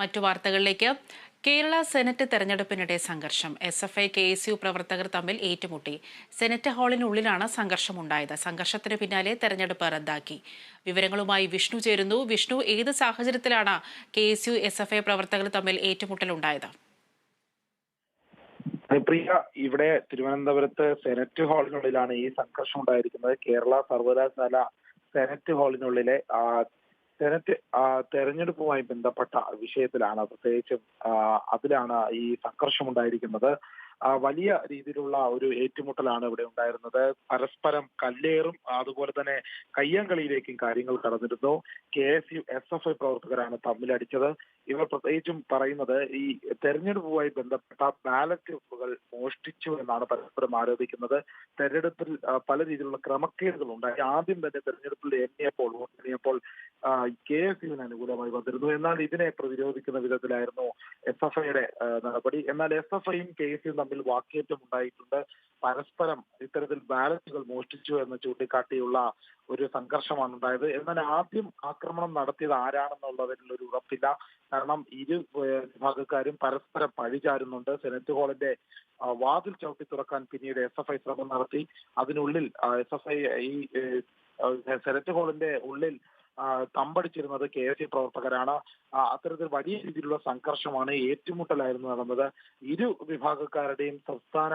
മറ്റു വാർത്തകളിലേക്ക്. കേരള സെനറ്റ് തെരഞ്ഞെടുപ്പിനിടെ സംഘർഷം. S F I K S U പ്രവർത്തകർ തമ്മിൽ ഏറ്റുമുട്ടി. സെനറ്റ് ഹാളിനുള്ളിലാണ് സംഘർഷമുണ്ടായത്. സംഘർഷത്തിന് പിന്നാലെ തെരഞ്ഞെടുപ്പ് റദ്ദാക്കി. വിവരങ്ങളുമായി വിഷ്ണു ചേരുന്നു. വിഷ്ണു ഏത് സാഹചര്യത്തിലാണ് K S U S F I പ്രവർത്തകർ തമ്മിൽ ഏറ്റുമുട്ടലുണ്ടായത്? പ്രിയ ഇവിടെ തിരുവനന്തപുരത്ത് സെനറ്റ് ഹാളിനുള്ളിലാണ് ഈ സംഘർഷം ഉണ്ടായിരിക്കുന്നത്. കേരള സർവകലാശാല സെനറ്റ് ഹാളിനുള്ളിലെ തെരഞ്ഞെടുപ്പുമായി ബന്ധപ്പെട്ട വിഷയത്തിലാണ് പ്രത്യേകിച്ച് അതിലാണ് ഈ സംഘർഷം ഉണ്ടായിരിക്കുന്നത് വലിയ രീതിയിലുള്ള ഒരു ഏറ്റുമുട്ടലാണ് ഇവിടെ ഉണ്ടായിരുന്നത്. പരസ്പരം കല്ലേറും അതുപോലെ തന്നെ കയ്യാങ്കളിയിലേക്കും കാര്യങ്ങൾ കടന്നിരുന്നു. K S U S F I പ്രവർത്തകരാണ് തമ്മിലടിച്ചത്. ഇവർ പ്രത്യേകിച്ചും പറയുന്നത് ഈ തെരഞ്ഞെടുപ്പുമായി ബന്ധപ്പെട്ട ബാലറ്റ് മോഷ്ടിച്ചു എന്നാണ് പരസ്പരം ആരോപിക്കുന്നത്. തെരഞ്ഞെടുപ്പിൽ പല രീതിയിലുള്ള ക്രമക്കേടുകൾ ഉണ്ടായി ആദ്യം തന്നെ തെരഞ്ഞെടുപ്പിൽ എണ്ണിയപ്പോൾ വോട്ട് എണ്ണിയപ്പോൾ കെ എസ് യുവിന് അനുകൂലമായി വന്നിരുന്നു. എന്നാൽ ഇതിനെ പ്രതിരോധിക്കുന്ന വിധത്തിലായിരുന്നു എസ് എഫ് ഐയുടെ നടപടി. എന്നാൽ എസ് എഫ് ഐയും കെ എസ് യും തമ്മിൽ വാക്കേറ്റം ഉണ്ടായിട്ടുണ്ട്. പരസ്പരം ഇത്തരത്തിൽ ബാലറ്റുകൾ മോഷ്ടിച്ചു എന്ന് ചൂണ്ടിക്കാട്ടിയുള്ള ഒരു സംഘർഷമാണ് ഉണ്ടായത്. എന്നാൽ ആദ്യം ആക്രമണം നടത്തിയത് ആരാണെന്നുള്ളതിൽ ഒരു ഉറപ്പില്ല. കാരണം ഇരു വിഭാഗക്കാരും പരസ്പരം പഴിചാരുന്നുണ്ട്. സെനറ്റ് ഹാളിന്റെ വാതിൽ ചവിട്ടി തുറക്കാൻ പിന്നീട് എസ് എഫ് ഐ ശ്രമം നടത്തി അതിനുള്ളിൽ എസ് എഫ് ഐ ഈ സെനറ്റ് ഹാളിന്റെ ഉള്ളിൽ തമ്പടിച്ചിരുന്നത് കെ എസ് സി പ്രവർത്തകരാണ്. അത്തരത്തിൽ വലിയ രീതിയിലുള്ള സംഘർഷമാണ് ഏറ്റുമുട്ടലായിരുന്നു നടന്നത്. ഇരു വിഭാഗക്കാരുടെയും സംസ്ഥാന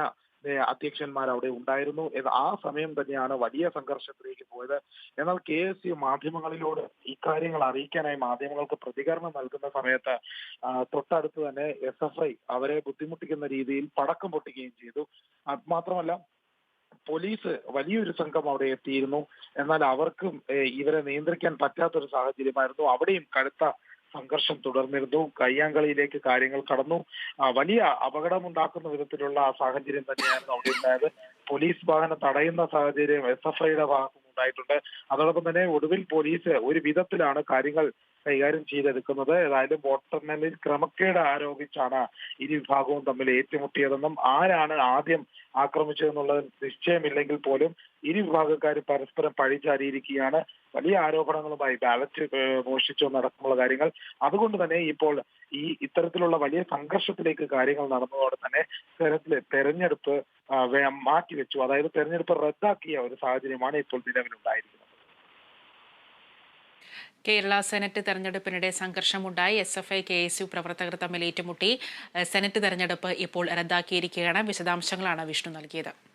അധ്യക്ഷന്മാർ അവിടെ ഉണ്ടായിരുന്നു. ആ സമയം തന്നെയാണ് വലിയ സംഘർഷത്തിലേക്ക് പോയത്. എന്നാൽ കെ എസ് യു മാധ്യമങ്ങളിലൂടെ ഇക്കാര്യങ്ങൾ അറിയിക്കാനായി മാധ്യമങ്ങൾക്ക് പ്രതികരണം നൽകുന്ന സമയത്ത് തൊട്ടടുത്ത് തന്നെ എസ് എഫ് ഐ അവരെ ബുദ്ധിമുട്ടിക്കുന്ന രീതിയിൽ പടക്കം പൊട്ടിക്കുകയും ചെയ്തു. മാത്രമല്ല പോലീസ് വലിയൊരു സംഘം അവിടെ എത്തിയിരുന്നു. എന്നാൽ അവർക്കും ഇവരെ നിയന്ത്രിക്കാൻ പറ്റാത്തൊരു സാഹചര്യമായിരുന്നു. അവിടെയും കടുത്ത സംഘർഷം തുടർന്നിരുന്നു. കയ്യാങ്കളിയിലേക്ക് കാര്യങ്ങൾ കടന്നു. വലിയ അപകടമുണ്ടാക്കുന്ന വിധത്തിലുള്ള സാഹചര്യം തന്നെയായിരുന്നു അവിടെ ഉണ്ടായത്. പോലീസ് വാഹനം തടയുന്ന സാഹചര്യം എസ് എഫ് ഐയുടെ ഭാഗത്തും ഉണ്ടായിട്ടുണ്ട്. അതോടൊപ്പം തന്നെ ഒടുവിൽ പോലീസ് ഒരു വിധത്തിലാണ് കാര്യങ്ങൾ കൈകാര്യം ചെയ്തെടുക്കുന്നത്. ഏതായാലും വോട്ടെണ്ണലിൽ ക്രമക്കേട് ആരോപിച്ചാണ് ഇരു വിഭാഗവും തമ്മിൽ ഏറ്റുമുട്ടിയതെന്നും ആരാണ് ആദ്യം ആക്രമിച്ചതെന്നുള്ളത് നിശ്ചയമില്ലെങ്കിൽ പോലും ഇരു വിഭാഗക്കാരും പരസ്പരം പഴിചാരിയിരിക്കുകയാണ്. വലിയ ആരോപണങ്ങളുമായി ബാലറ്റ് മോഷ്ടിച്ചോ എന്നടക്കമുള്ള കാര്യങ്ങൾ. അതുകൊണ്ട് തന്നെ ഇപ്പോൾ ഈ ഇത്തരത്തിലുള്ള വലിയ സംഘർഷത്തിലേക്ക് കാര്യങ്ങൾ നടന്നതോടെ തന്നെ തെരഞ്ഞെടുപ്പ് വേ- മാറ്റിവെച്ചു അതായത് തെരഞ്ഞെടുപ്പ് റദ്ദാക്കിയ ഒരു സാഹചര്യമാണ് ഇപ്പോൾ നിലവിലുണ്ടായിരിക്കുന്നത്. കേരള സെനറ്റ് തെരഞ്ഞെടുപ്പിനിടെ സംഘർഷമുണ്ടായി. S F I K S U പ്രവർത്തകർ തമ്മിൽ ഏറ്റുമുട്ടി. സെനറ്റ് തെരഞ്ഞെടുപ്പ് ഇപ്പോൾ റദ്ദാക്കിയിരിക്കുകയാണ്. വിശദാംശങ്ങളാണ് വിഷ്ണു നൽകിയത്.